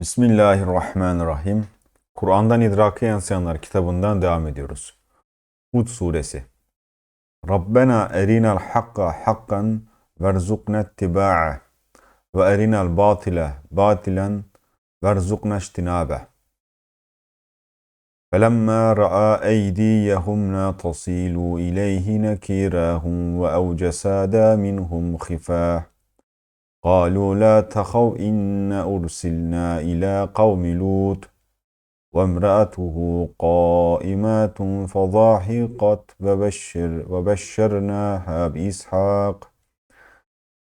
Bismillahirrahmanirrahim. Kur'an'dan idraka yansıyanlar kitabından devam ediyoruz. Hud suresi. Rabbena erinal hakka hakkan verzukna ittiba'ah ve erinal batile batilen verzukna iştinabe. فلما رأى أيديهم لا تصيل إليه نكيراهم وأوجس منهم خفاه قالوا لا تخف إنا أرسلنا إلى قوم لوط وامرأته قائمة فضاحقت وبشر وبشرناها بإسحاق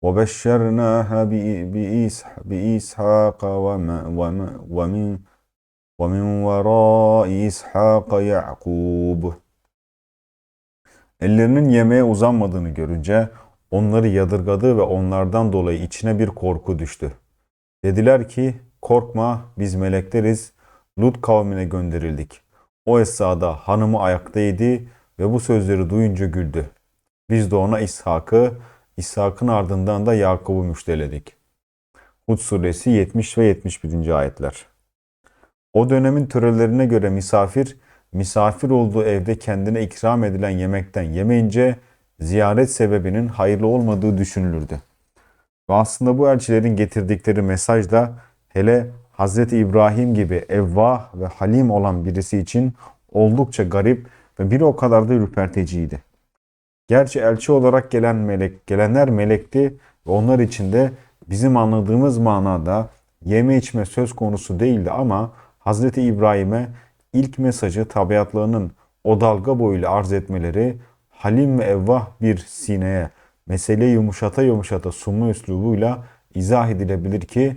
وبشرناها بإ- بإسح- بإسحاق وما- وما- ومن ومن وراء إسحاق يعقوب Ellerinin yemeğe uzanmadığını görünce onları yadırgadı ve onlardan dolayı içine bir korku düştü. Dediler ki, korkma biz melekleriz, Lut kavmine gönderildik. O esnada hanımı ayaktaydı ve bu sözleri duyunca güldü. Biz de ona İshak'ı, İshak'ın ardından da Yakup'u müjdeledik. Hud suresi 70 ve 71. ayetler. O dönemin törelerine göre misafir, misafir olduğu evde kendine ikram edilen yemekten yemeyince ziyaret sebebinin hayırlı olmadığı düşünülürdü. Ve aslında bu elçilerin getirdikleri mesaj da hele Hz. İbrahim gibi evvah ve halim olan birisi için oldukça garip ve bir o kadar da ürperteciydi. Gerçi elçi olarak gelen melek, gelenler melekti ve onlar için de bizim anladığımız manada yeme içme söz konusu değildi ama Hz. İbrahim'e ilk mesajı tabiatlarının o dalga boyuyla arz etmeleri halim ve evvah bir sineye meseleyi yumuşata yumuşata sunma üslubuyla izah edilebilir ki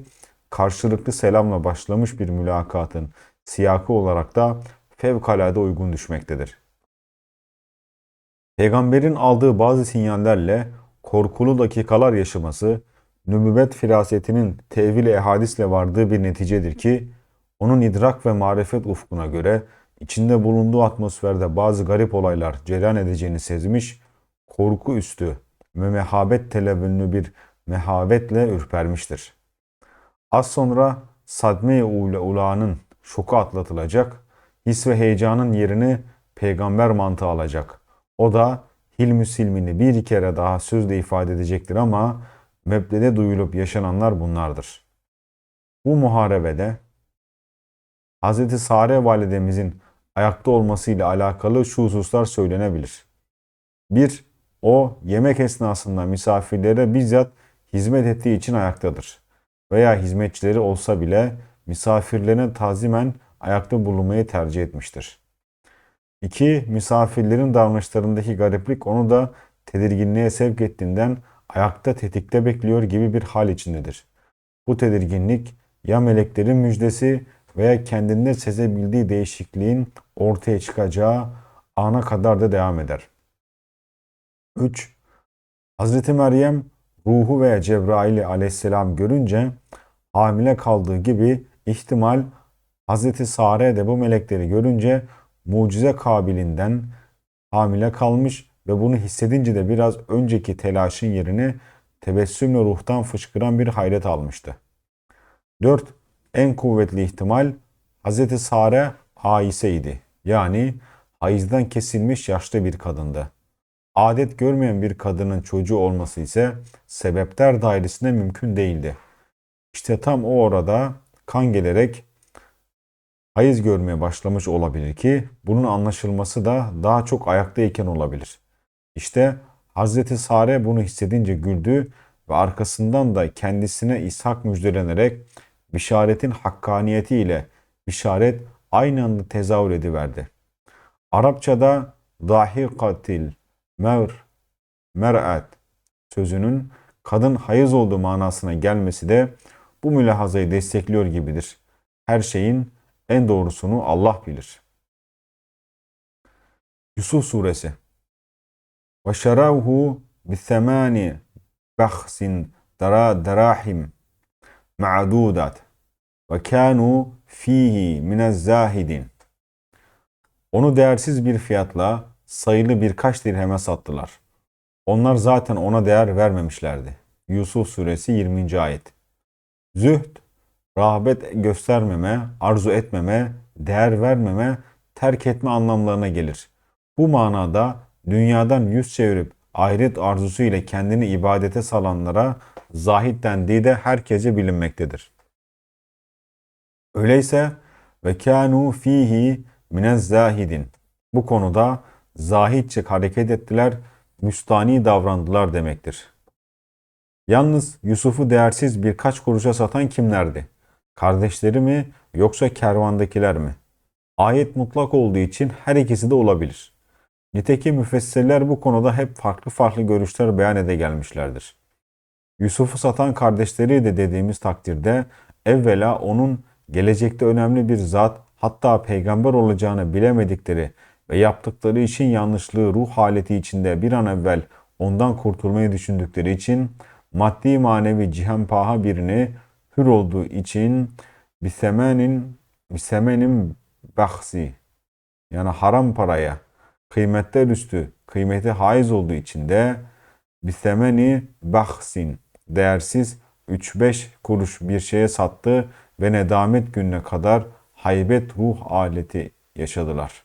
karşılıklı selamla başlamış bir mülakatın siyakı olarak da fevkalade uygun düşmektedir. Peygamberin aldığı bazı sinyallerle korkulu dakikalar yaşaması, nübüvvet firasetinin tevil ehadisle vardığı bir neticedir ki, onun idrak ve marifet ufkuna göre içinde bulunduğu atmosferde bazı garip olaylar cereyan edeceğini sezmiş, korku üstü ve mehabet televünlü bir mehabetle ürpermiştir. Az sonra sadme-i ule ulağının şoku atlatılacak, his ve heyecanın yerini peygamber mantığı alacak. O da hilmü silmini bir kere daha sözle ifade edecektir ama mebdede duyulup yaşananlar bunlardır. Bu muharebede Hz. Sare validemizin ayakta olmasıyla alakalı şu hususlar söylenebilir. 1. O yemek esnasında misafirlere bizzat hizmet ettiği için ayaktadır. Veya hizmetçileri olsa bile misafirlerine tazimen ayakta bulunmayı tercih etmiştir. 2. Misafirlerin davranışlarındaki gariplik onu da tedirginliğe sevk ettiğinden ayakta tetikte bekliyor gibi bir hal içindedir. Bu tedirginlik ya meleklerin müjdesi veya kendinde sezebildiği değişikliğin ortaya çıkacağı ana kadar da devam eder. 3. Hz. Meryem ruhu veya Cebrail'i aleyhisselam görünce hamile kaldığı gibi ihtimal Hz. Sare de bu melekleri görünce mucize kabilinden hamile kalmış ve bunu hissedince de biraz önceki telaşın yerini tebessümle ruhtan fışkıran bir hayret almıştı. 4. En kuvvetli ihtimal Hz. Sare Aise idi. Yani hayızdan kesilmiş yaşlı bir kadındı. Adet görmeyen bir kadının çocuğu olması ise sebepler dairesinde mümkün değildi. İşte tam o orada kan gelerek hayız görmeye başlamış olabilir ki bunun anlaşılması da daha çok ayaktayken olabilir. İşte Hazreti Sare bunu hissedince güldü ve arkasından da kendisine İshak müjdelenerek bişaretin hakkaniyetiyle bişaret aynı anda tezahür ediverdi. Arapçada dahikatil mer mer'at sözünün kadın hayız olduğu manasına gelmesi de bu mülahazayı destekliyor gibidir. Her şeyin en doğrusunu Allah bilir. Yusuf suresi Ve şeravhu bi semani bahsin ma'dudat ve kanu fihi minez zahidin. Onu değersiz bir fiyatla sayılı birkaç dirheme sattılar. Onlar zaten ona değer vermemişlerdi. Yusuf suresi 20. ayet. Zühd, rağbet göstermeme, arzu etmeme, değer vermeme, terk etme anlamlarına gelir. Bu manada dünyadan yüz çevirip ahiret arzusu ile kendini ibadete salanlara zahid dendiği de herkese bilinmektedir. Öyleyse ve kânû fihi minez zahidin. Bu konuda zahidçe hareket ettiler, müstani davrandılar demektir. Yalnız Yusuf'u değersiz birkaç kuruşa satan kimlerdi? Kardeşleri mi yoksa kervandakiler mi? Ayet mutlak olduğu için her ikisi de olabilir. Nitekim müfessirler bu konuda hep farklı farklı görüşler beyan ede gelmişlerdir. Yusuf'u satan kardeşleri de dediğimiz takdirde evvela onun gelecekte önemli bir zat hatta peygamber olacağını bilemedikleri ve yaptıkları için yanlışlığı ruh haleti içinde bir an evvel ondan kurtulmayı düşündükleri için maddi manevi cihenpaha birini hür olduğu için bisemenin bisemenin bahsi yani haram paraya kıymetler üstü kıymeti haiz olduğu için de bisemeni bahsin değersiz 3-5 kuruş bir şeye sattı ve nedamet gününe kadar haybet ruh aleti yaşadılar.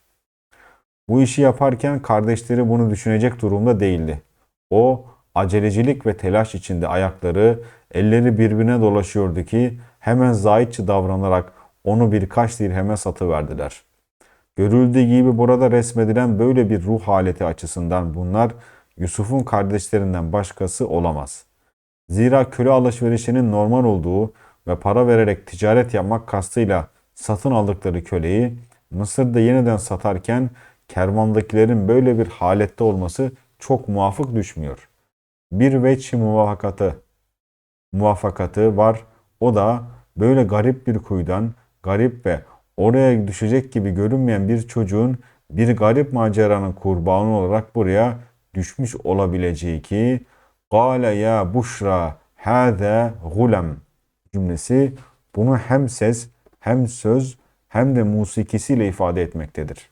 Bu işi yaparken kardeşleri bunu düşünecek durumda değildi. O acelecilik ve telaş içinde ayakları, elleri birbirine dolaşıyordu ki hemen zahitçe davranarak onu birkaç dirheme satıverdiler. Görüldüğü gibi burada resmedilen böyle bir ruh haleti açısından bunlar Yusuf'un kardeşlerinden başkası olamaz. Zira köle alışverişinin normal olduğu ve para vererek ticaret yapmak kastıyla satın aldıkları köleyi Mısır'da yeniden satarken kervandakilerin böyle bir halette olması çok muvafık düşmüyor. Bir veçhi muvafakatı, muvaffakatı var. O da böyle garip bir kuyudan, garip ve oraya düşecek gibi görünmeyen bir çocuğun bir garip maceranın kurbanı olarak buraya düşmüş olabileceği ki Gale ya Buşra hâze gulem cümlesi bunu hem ses hem söz hem de musikisiyle ifade etmektedir.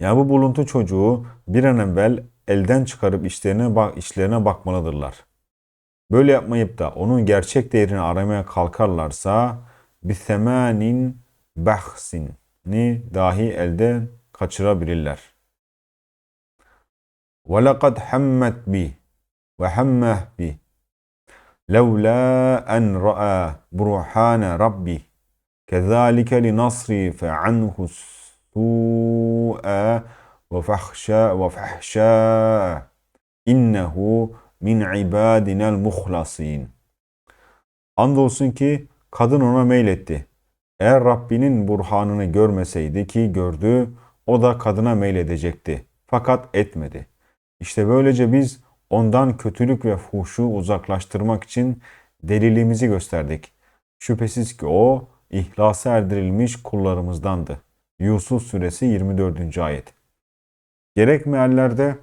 Yani bu buluntu çocuğu bir an evvel elden çıkarıp işlerine, bak işlerine bakmalıdırlar. Böyle yapmayıp da onun gerçek değerini aramaya kalkarlarsa bisemanin bahsini dahi elde kaçırabilirler. Ve lekad hammet bi ve hammeh bi levla en ra'a burhane rabbi kezalike li nasri fe anhu su'a ve fahşa ve fahşa innehu min ibadinel muhlasin. Andolsun ki kadın ona meyletti. Eğer Rabbinin burhanını görmeseydi ki gördü, o da kadına meyledecekti. Fakat etmedi. İşte böylece biz ondan kötülük ve fuhşu uzaklaştırmak için delilimizi gösterdik. Şüphesiz ki o ihlasa erdirilmiş kullarımızdandı. Yusuf suresi 24. ayet. Gerek meallerde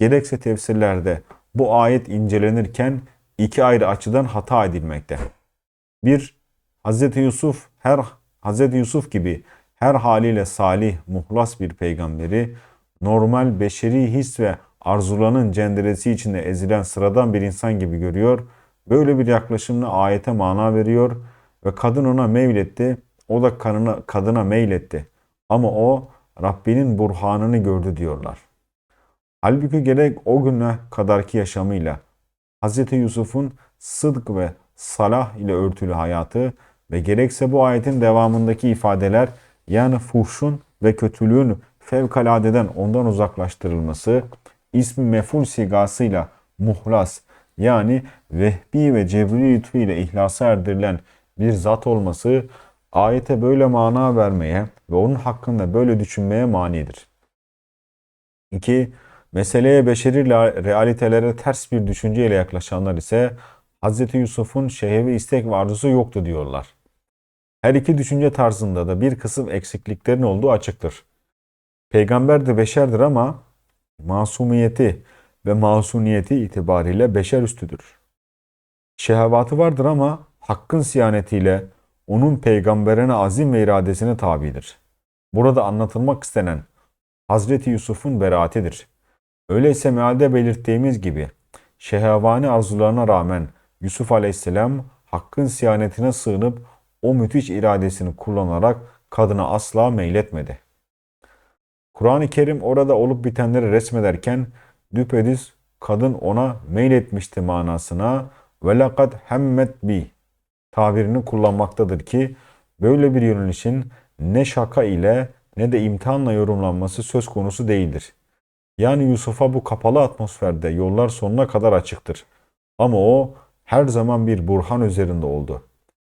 gerekse tefsirlerde bu ayet incelenirken iki ayrı açıdan hata edilmekte. Bir, Hz. Yusuf her Hz. Yusuf gibi her haliyle salih, muhlas bir peygamberi normal beşeri his ve arzulanın cenderesi içinde ezilen sıradan bir insan gibi görüyor. Böyle bir yaklaşımla ayete mana veriyor ve kadın ona meyletti, o da kanına, kadına meyletti. Ama o Rabbinin burhanını gördü diyorlar. Halbuki gerek o güne kadarki yaşamıyla Hz. Yusuf'un sıdk ve salah ile örtülü hayatı ve gerekse bu ayetin devamındaki ifadeler yani fuhşun ve kötülüğün fevkaladeden ondan uzaklaştırılması ismi meful sigasıyla muhlas yani vehbi ve cebri lütfu ile ihlasa erdirilen bir zat olması ayete böyle mana vermeye ve onun hakkında böyle düşünmeye manidir. 2. Meseleye beşeri realitelere ters bir düşünceyle yaklaşanlar ise Hz. Yusuf'un şehvi istek ve arzusu yoktu diyorlar. Her iki düşünce tarzında da bir kısım eksikliklerin olduğu açıktır. Peygamber de beşerdir ama masumiyeti ve masuniyeti itibariyle beşer üstüdür. Şehevatı vardır ama hakkın siyanetiyle onun peygamberine azim ve iradesine tabidir. Burada anlatılmak istenen Hazreti Yusuf'un beraatidir. Öyleyse mealde belirttiğimiz gibi şehevani arzularına rağmen Yusuf aleyhisselam hakkın siyanetine sığınıp o müthiş iradesini kullanarak kadına asla meyletmedi. Kur'an-ı Kerim orada olup bitenleri resmederken düpedüz kadın ona meyletmişti manasına ve lekad hemmet bi tabirini kullanmaktadır ki böyle bir yönelişin ne şaka ile ne de imtihanla yorumlanması söz konusu değildir. Yani Yusuf'a bu kapalı atmosferde yollar sonuna kadar açıktır. Ama o her zaman bir burhan üzerinde oldu.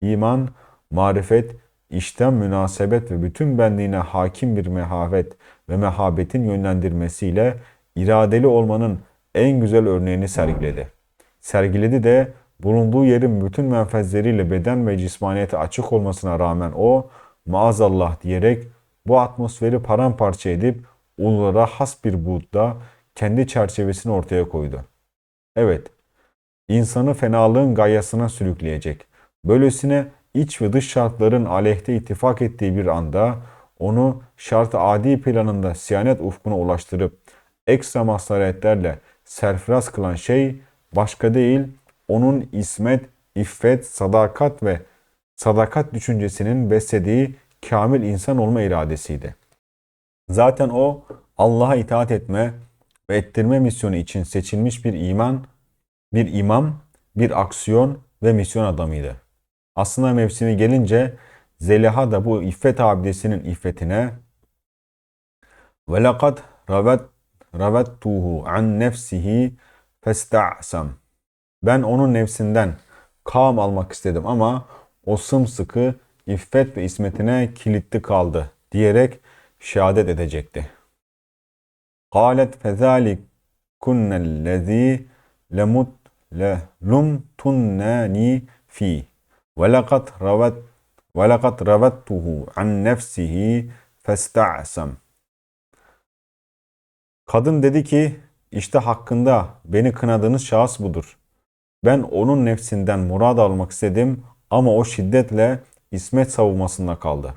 İman, marifet, işten münasebet ve bütün benliğine hakim bir mehavet ve mehabetin yönlendirmesiyle iradeli olmanın en güzel örneğini sergiledi. Sergiledi de bulunduğu yerin bütün menfezleriyle beden ve cismaniyete açık olmasına rağmen o maazallah diyerek bu atmosferi paramparça edip onlara has bir buğda kendi çerçevesini ortaya koydu. Evet, insanı fenalığın gayasına sürükleyecek. Böylesine iç ve dış şartların aleyhte ittifak ettiği bir anda onu şart adi planında siyanet ufkuna ulaştırıp ekstra maslahatlerle serfiraz kılan şey başka değil onun ismet, iffet, sadakat ve sadakat düşüncesinin beslediği kamil insan olma iradesiydi. Zaten o Allah'a itaat etme ve ettirme misyonu için seçilmiş bir iman, bir imam, bir aksiyon ve misyon adamıydı. Aslında mevsimi gelince Zeliha da bu iffet abidesinin iffetine ve lekad ravet ravettuhu an nefsihi festa'sam ben onun nefsinden kam almak istedim ama o sımsıkı iffet ve ismetine kilitli kaldı diyerek şehadet edecekti. Kalet fezalik kunnellezî lemut lumtunnani fi ve lekad ravet ve lekad ravettuhu an nefsihi festa'sam Kadın dedi ki işte hakkında beni kınadığınız şahıs budur. Ben onun nefsinden murad almak istedim ama o şiddetle ismet savunmasında kaldı.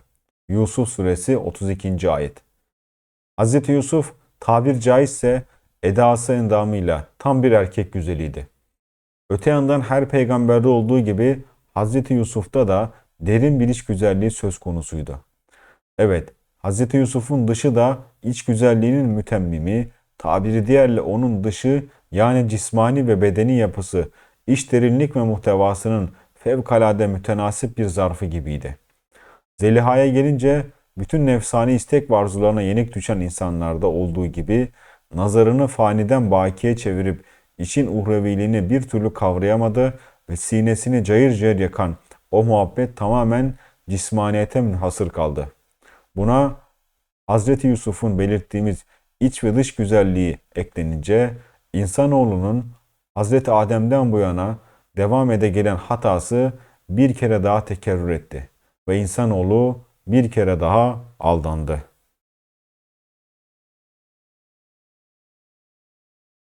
Yusuf suresi 32. ayet. Hz. Yusuf tabir caizse edası endamıyla tam bir erkek güzeliydi. Öte yandan her peygamberde olduğu gibi Hz. Yusuf'ta da derin bir iç güzelliği söz konusuydu. Evet, Hz. Yusuf'un dışı da iç güzelliğinin mütemmimi, tabiri diğerle onun dışı yani cismani ve bedeni yapısı iş derinlik ve muhtevasının fevkalade mütenasip bir zarfı gibiydi. Zeliha'ya gelince bütün nefsani istek ve arzularına yenik düşen insanlarda olduğu gibi nazarını faniden bakiye çevirip için uhreviliğini bir türlü kavrayamadı ve sinesini cayır cayır yakan o muhabbet tamamen cismaniyete münhasır kaldı. Buna Hazreti Yusuf'un belirttiğimiz iç ve dış güzelliği eklenince insanoğlunun Hazreti Adem'den bu yana devam ede gelen hatası bir kere daha tekerrür etti ve insanoğlu bir kere daha aldandı.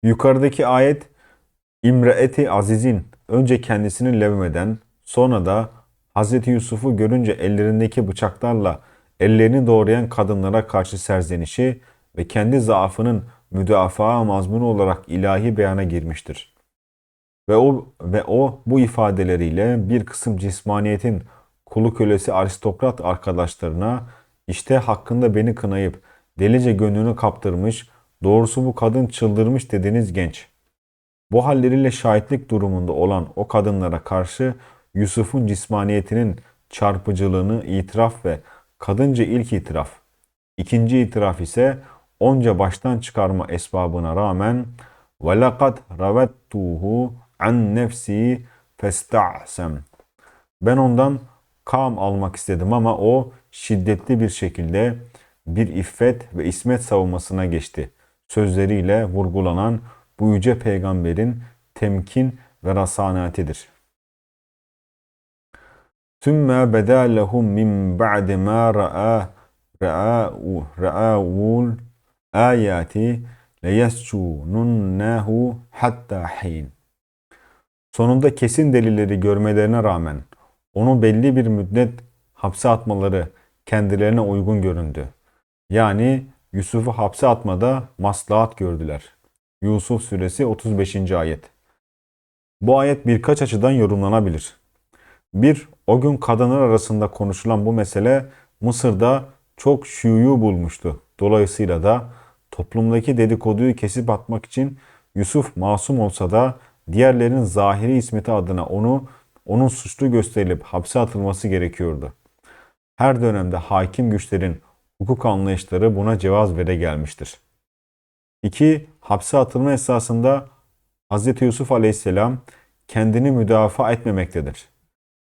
Yukarıdaki ayet İmreeti Aziz'in önce kendisini levmeden sonra da Hz. Yusuf'u görünce ellerindeki bıçaklarla ellerini doğrayan kadınlara karşı serzenişi ve kendi zaafının müdafaa mazmunu olarak ilahi beyana girmiştir. Ve o ve o bu ifadeleriyle bir kısım cismaniyetin kulu kölesi aristokrat arkadaşlarına işte hakkında beni kınayıp delice gönlünü kaptırmış, doğrusu bu kadın çıldırmış dediğiniz genç. Bu halleriyle şahitlik durumunda olan o kadınlara karşı Yusuf'un cismaniyetinin çarpıcılığını itiraf ve kadınca ilk itiraf. İkinci itiraf ise onca baştan çıkarma esbabına rağmen وَلَقَدْ رَوَتْتُهُ an nefsi festa'sem. Ben ondan kam almak istedim ama o şiddetli bir şekilde bir iffet ve ismet savunmasına geçti. Sözleriyle vurgulanan bu yüce peygamberin temkin ve rasanatidir. Tümme beda lehum min ba'di ma ra'a ra'u ra'ul ayati leyescununnehu hatta hin. Sonunda kesin delilleri görmelerine rağmen onu belli bir müddet hapse atmaları kendilerine uygun göründü. Yani Yusuf'u hapse atmada maslahat gördüler. Yusuf suresi 35. ayet. Bu ayet birkaç açıdan yorumlanabilir. Bir, o gün kadınlar arasında konuşulan bu mesele Mısır'da çok şuyu bulmuştu. Dolayısıyla da toplumdaki dedikoduyu kesip atmak için Yusuf masum olsa da diğerlerinin zahiri ismeti adına onu onun suçlu gösterilip hapse atılması gerekiyordu. Her dönemde hakim güçlerin hukuk anlayışları buna cevaz vere gelmiştir. 2. Hapse atılma esasında Hz. Yusuf aleyhisselam kendini müdafaa etmemektedir.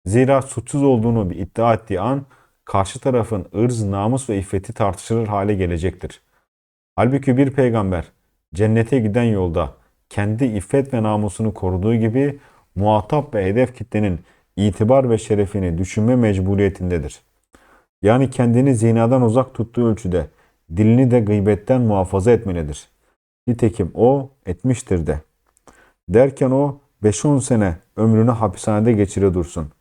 Zira suçsuz olduğunu bir iddia ettiği an karşı tarafın ırz, namus ve iffeti tartışılır hale gelecektir. Halbuki bir peygamber cennete giden yolda kendi iffet ve namusunu koruduğu gibi muhatap ve hedef kitlenin itibar ve şerefini düşünme mecburiyetindedir. Yani kendini zinadan uzak tuttuğu ölçüde dilini de gıybetten muhafaza etmelidir. Nitekim o etmiştir de. Derken o 5-10 sene ömrünü hapishanede geçire dursun.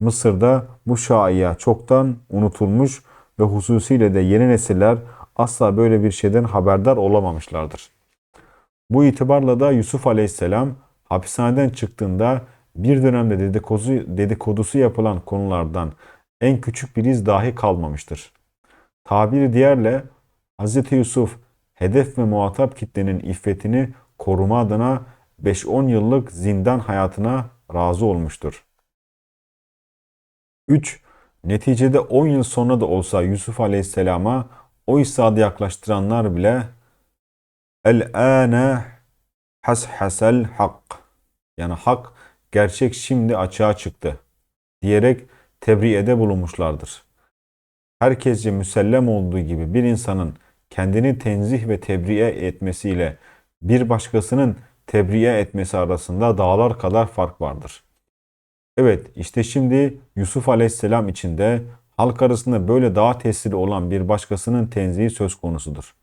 Mısır'da bu şaiya çoktan unutulmuş ve hususiyle de yeni nesiller asla böyle bir şeyden haberdar olamamışlardır. Bu itibarla da Yusuf Aleyhisselam hapishaneden çıktığında bir dönemde dedikodu, dedikodusu yapılan konulardan en küçük bir iz dahi kalmamıştır. Tabiri diğerle Hz. Yusuf hedef ve muhatap kitlenin iffetini koruma adına 5-10 yıllık zindan hayatına razı olmuştur. 3. Neticede 10 yıl sonra da olsa Yusuf Aleyhisselam'a o isadı yaklaştıranlar bile El-âne hashasel hak yani hak gerçek şimdi açığa çıktı diyerek tebriyede bulunmuşlardır. Herkesce müsellem olduğu gibi bir insanın kendini tenzih ve tebriye etmesiyle bir başkasının tebriye etmesi arasında dağlar kadar fark vardır. Evet işte şimdi Yusuf Aleyhisselam içinde halk arasında böyle daha tesirli olan bir başkasının tenzihi söz konusudur.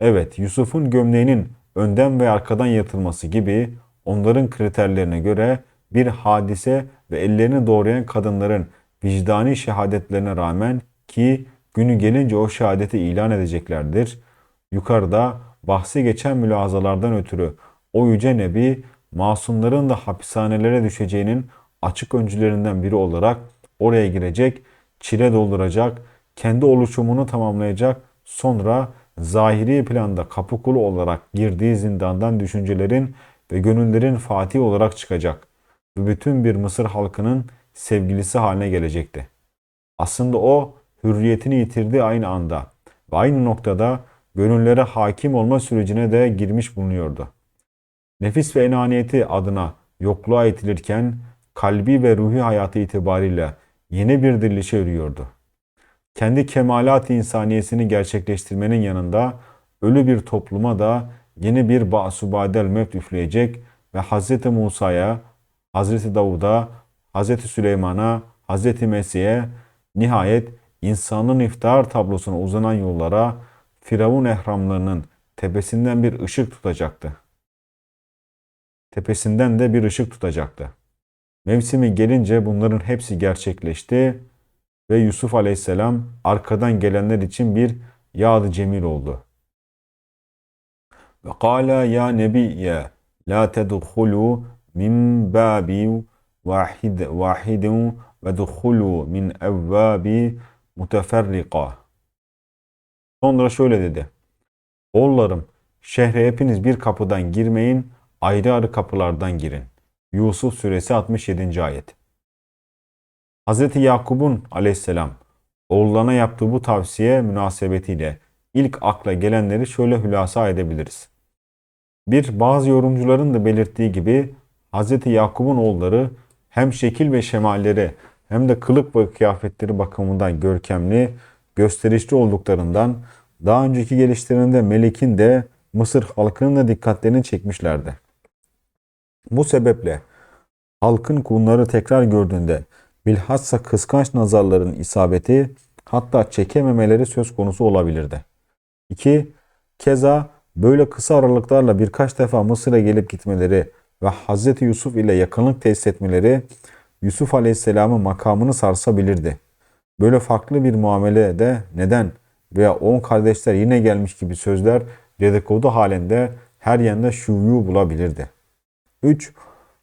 Evet Yusuf'un gömleğinin önden ve arkadan yırtılması gibi onların kriterlerine göre bir hadise ve ellerini doğrayan kadınların vicdani şehadetlerine rağmen ki günü gelince o şehadeti ilan edeceklerdir. Yukarıda bahsi geçen mülazalardan ötürü o yüce nebi masumların da hapishanelere düşeceğinin açık öncülerinden biri olarak oraya girecek, çile dolduracak, kendi oluşumunu tamamlayacak, sonra zahiri planda kapı kulu olarak girdiği zindandan düşüncelerin ve gönüllerin fatih olarak çıkacak ve bütün bir Mısır halkının sevgilisi haline gelecekti. Aslında o hürriyetini yitirdiği aynı anda ve aynı noktada gönüllere hakim olma sürecine de girmiş bulunuyordu. Nefis ve enaniyeti adına yokluğa itilirken kalbi ve ruhi hayatı itibariyle yeni bir dirilişe yürüyordu. Kendi kemalat insaniyesini gerçekleştirmenin yanında ölü bir topluma da yeni bir basubadel mevt üfleyecek ve Hz. Musa'ya, Hz. Davud'a, Hz. Süleyman'a, Hz. Mesih'e nihayet insanın iftar tablosuna uzanan yollara Firavun ehramlarının tepesinden bir ışık tutacaktı. Tepesinden de bir ışık tutacaktı. Mevsimi gelince bunların hepsi gerçekleşti ve Yusuf Aleyhisselam arkadan gelenler için bir yad cemil oldu. Ve kâlâ ya nebiyye la tedhulû min bâbi vahid, vahidin ve duhulû min evvâbi muteferrika. Sonra şöyle dedi. Oğullarım şehre hepiniz bir kapıdan girmeyin, ayrı ayrı kapılardan girin. Yusuf suresi 67. ayet. Hz. Yakub'un aleyhisselam oğullarına yaptığı bu tavsiye münasebetiyle ilk akla gelenleri şöyle hülasa edebiliriz. Bir bazı yorumcuların da belirttiği gibi Hz. Yakub'un oğulları hem şekil ve şemalleri hem de kılık ve kıyafetleri bakımından görkemli, gösterişli olduklarından daha önceki gelişlerinde Melik'in de Mısır halkının da dikkatlerini çekmişlerdi. Bu sebeple halkın bunları tekrar gördüğünde bilhassa kıskanç nazarların isabeti hatta çekememeleri söz konusu olabilirdi. 2. Keza böyle kısa aralıklarla birkaç defa Mısır'a gelip gitmeleri ve Hz. Yusuf ile yakınlık tesis etmeleri Yusuf Aleyhisselam'ın makamını sarsabilirdi. Böyle farklı bir muamele de neden veya on kardeşler yine gelmiş gibi sözler dedikodu halinde her yanda şuyu bulabilirdi. 3.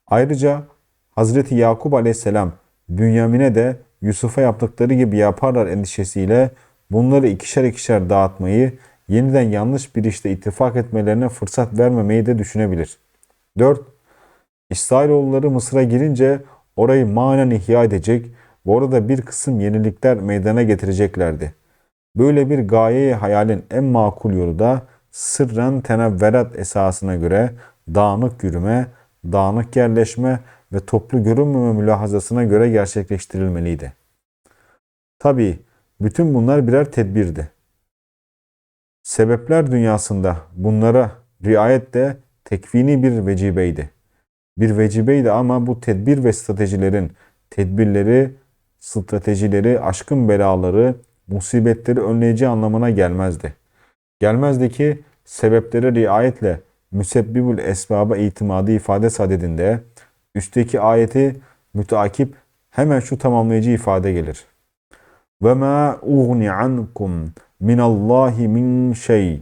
Ayrıca Hazreti Yakup Aleyhisselam Bünyamin'e de Yusuf'a yaptıkları gibi yaparlar endişesiyle bunları ikişer ikişer dağıtmayı, yeniden yanlış bir işte ittifak etmelerine fırsat vermemeyi de düşünebilir. 4. İsrailoğulları Mısır'a girince orayı manen ihya edecek ve orada bir kısım yenilikler meydana getireceklerdi. Böyle bir gayeyi hayalin en makul yolu da sırren tenevverat esasına göre dağınık yürüme, dağınık yerleşme ve toplu görünmeme mülahazasına göre gerçekleştirilmeliydi. Tabii bütün bunlar birer tedbirdi. Sebepler dünyasında bunlara riayet de tekvini bir vecibeydi. Bir vecibeydi ama bu tedbir ve stratejilerin tedbirleri, stratejileri, aşkın belaları, musibetleri önleyici anlamına gelmezdi. Gelmezdi ki sebeplere riayetle müsebbibül esbaba itimadı ifade sadedinde üstteki ayeti müteakip hemen şu tamamlayıcı ifade gelir. Ve ma ugni ankum min Allahi min şey.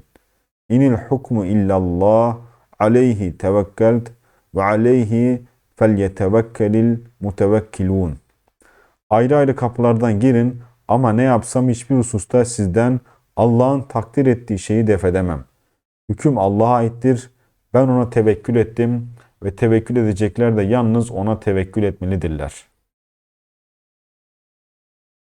İnil hukmu illallah aleyhi tevekkelt ve aleyhi felyetevekkelil mutevekkilun. Ayrı ayrı kapılardan girin ama ne yapsam hiçbir hususta sizden Allah'ın takdir ettiği şeyi defedemem. Hüküm Allah'a aittir. Ben ona tevekkül ettim ve tevekkül edecekler de yalnız ona tevekkül etmelidirler.